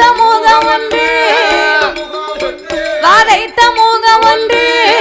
வாதைத்த மூகம் ஒன்று. வாதைத்த மூகம் ஒன்று.